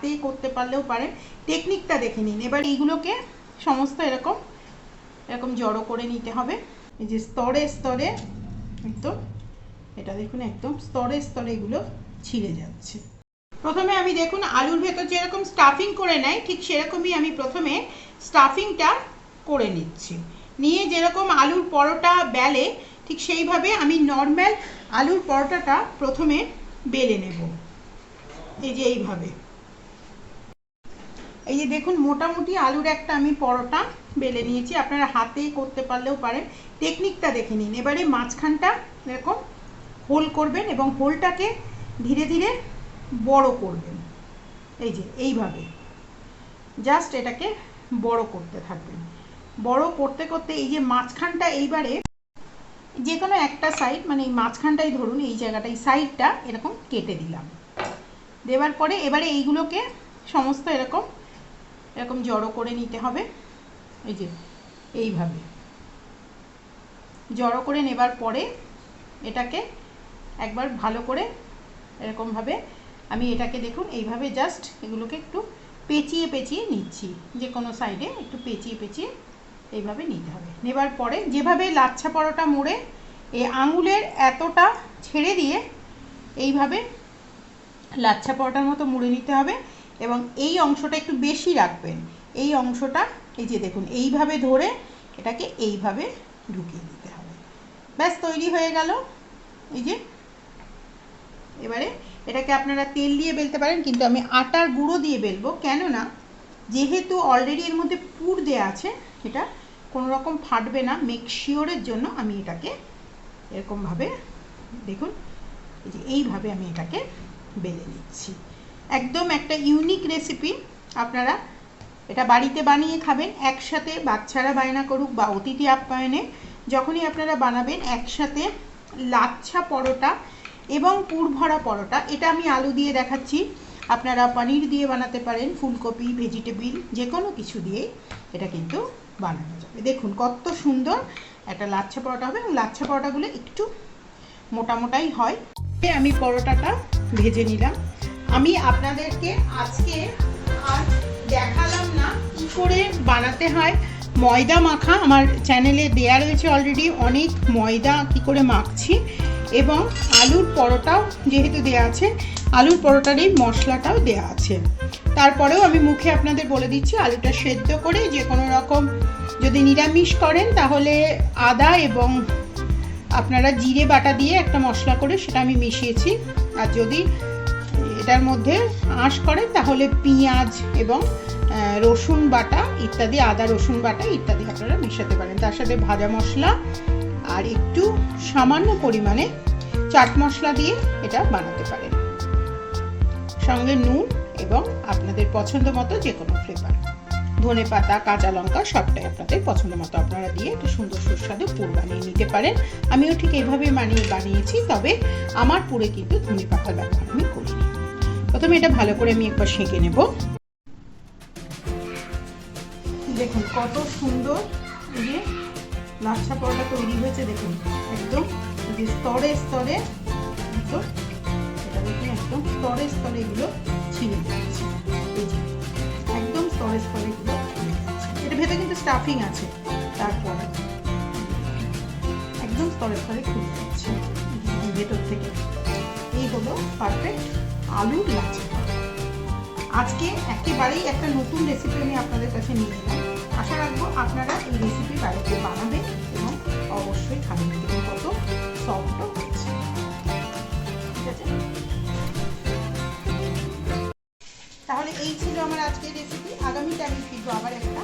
হাতে করতে পারলেও পারেন। টেকনিকটা দেখে নিন। এবার এইগুলোকে সমস্ত এরকম এরকম জড়ো করে নিতে হবে। এই যে স্তরে স্তরে একদম, এটা দেখুন একদম স্তরে স্তরে এগুলো ছিঁড়ে যাচ্ছে। প্রথমে আমি দেখুন আলুর ভেতর যেরকম স্টাফিং করে নেয়, ঠিক সেরকমই আমি প্রথমে স্টাফিংটা করে নিচ্ছি। নিয়ে যেরকম আলুর পরোটা বেলে, ঠিক সেইভাবে আমি নর্মাল আলুর পরোটাটা প্রথমে বেলে নেব। এই যে এইভাবে। এই যে দেখুন, মোটামুটি আলুর একটা আমি পরোটা বেলে নিয়েছি। আপনারা হাতেই করতে পারলেও পারেন। টেকনিকটা দেখে নিন। এবারে মাঝখানটা এরকম হোল করবেন এবং হোলটাকে ধীরে ধীরে বড় করবেন। এই যে, এইভাবে। জাস্ট এটাকে বড় করতে থাকবেন। বড় করতে করতে এই যে মাঝখানটা এইবারে যে কোনো একটা সাইড মানে এই মাঝখানটাই ধরুন, এই জায়গাটা, এই সাইডটা এরকম কেটে দিলাম। দেওয়ার পরে এবারে এইগুলোকে সমস্ত এরকম এরকম জড়ো করে নিতে হবে। এই যে, এইভাবে। জড়ো করে নেবার পরে এটাকে একবার ভালো করে এরকমভাবে আমি এটাকে দেখুন, এইভাবে জাস্ট এগুলোকে একটু পেঁচিয়ে পেঁচিয়ে নিচ্ছি। যে কোনো সাইডে একটু পেঁচিয়ে পেঁচিয়ে এইভাবে নিতে হবে। নেবার পরে যেভাবে লাচ্ছা পরোটা মুড়ে, এই আঙুলের এতটা ছেড়ে দিয়ে এইভাবে লাচ্ছা পরোটার মতো মুড়ে নিতে হবে। এবং এই অংশটা একটু বেশি রাখবেন। এই অংশটা, এই যে দেখুন, এইভাবে ধরে এটাকে এইভাবে ঢুকিয়ে দিতে হবে। ব্যাস, তৈরি হয়ে গেল। এই যে, এবারে এটাকে আপনারা তেল দিয়ে বেলতে পারেন, কিন্তু আমি আটার গুঁড়ো দিয়ে বেলবো। কেননা, যেহেতু অলরেডি এর মধ্যে পুর দেওয়া আছে এটা কোনো রকম ফাটবে না। মেক শিওরের জন্য আমি এটাকে এরকমভাবে, দেখুন, এই যে এইভাবে আমি এটাকে বেলে নিচ্ছি। একদম একটা ইউনিক রেসিপি আপনারা এটা বাড়িতে বানিয়ে খাবেন, একসাথে বাচ্চারা বায়না করুক বা অতিথি আপ্যায়নে, যখনই আপনারা বানাবেন একসাথে লাচ্ছা পরোটা এবং পুর ভরা পরোটা। এটা আমি আলু দিয়ে দেখাচ্ছি। আপনারা পনির দিয়ে বানাতে পারেন, ফুলকপি ভেজিটেবিল যে কোনো কিছু দিয়েই এটা কিন্তু বানানো যাবে। দেখুন কত সুন্দর একটা লাচ্ছা পরোটা হবে এবং লাচ্ছা পরোটাগুলো একটু মোটা মোটাই হয়। আমি পরোটাটা ভেজে নিলাম। আমি আপনাদেরকে আজকে আর দেখালাম না কী করে বানাতে হয় ময়দা মাখা। আমার চ্যানেলে দেয়া রয়েছে অলরেডি অনেক ময়দা কি করে মাখছি এবং আলুর পরোটাও যেহেতু দেয়া আছে, আলুর পরোটার এই মশলাটাও দেয়া আছে। তারপরেও আমি মুখে আপনাদের বলে দিচ্ছি, আলুটা সেদ্ধ করে যে কোনো রকম যদি নিরামিষ করেন তাহলে আদা এবং আপনারা জিরে বাটা দিয়ে একটা মশলা করে সেটা আমি মিশিয়েছি। আর যদি এটার মধ্যে আঁশ করেন তাহলে পেঁয়াজ এবং রসুন বাটা ইত্যাদি, আদা, রসুন বাটা ইত্যাদি আপনারা মেশাতে পারেন। তার সাথে ভাজা মশলা আর একটু সামান্য পরিমাণে চাট মশলা দিয়ে এটা বানাতে পারেন। সঙ্গে নুন এবং আপনাদের পছন্দ মতো যে কোনো ফ্লেভার ধনে পাতা, কাঁচা লঙ্কা সবটাই আপনাদের পছন্দ মতো আপনারা দিয়ে একটু সুন্দর সুস্বাদু পুর বানিয়ে নিতে পারেন। আমিও ঠিক এইভাবে বানিয়ে বানিয়েছি, তবে আমার পুরে কিন্তু ধনে পাতা ব্যবহার আমি করিনি। প্রথমে এটা ভালো করে আমি একবার সেঁকে নেব। দেখুন কত সুন্দর এই যে লাচ্ছা পরোটা তৈরি হয়েছে, দেখুন একদম যে স্তরে স্তরে একদম এটা দেখুন একদম স্তরে স্তরে এগুলো ছিঁড়ে একদম স্তরে স্তরে এগুলো এটা ভেতরে কিন্তু স্টাফিং আছে, তারপরে একদম স্তরে স্তরে খুলে যাচ্ছে। ভেতর থেকে। এই হলো পারফেক্ট লাচ্ছা পরোটা। আজকে একেবারেই একটা নতুন রেসিপি আমি আপনাদের কাছে নিয়ে এলাম। আশা রাখব আপনারা এই রেসিপি বাড়িতে বানাবেন এবং অবশ্যই খাবেন। কত সফটও হচ্ছে ঠিক আছে? তাহলে এই ছিল আমার আজকের রেসিপি আমি ফিরবো আবার একটা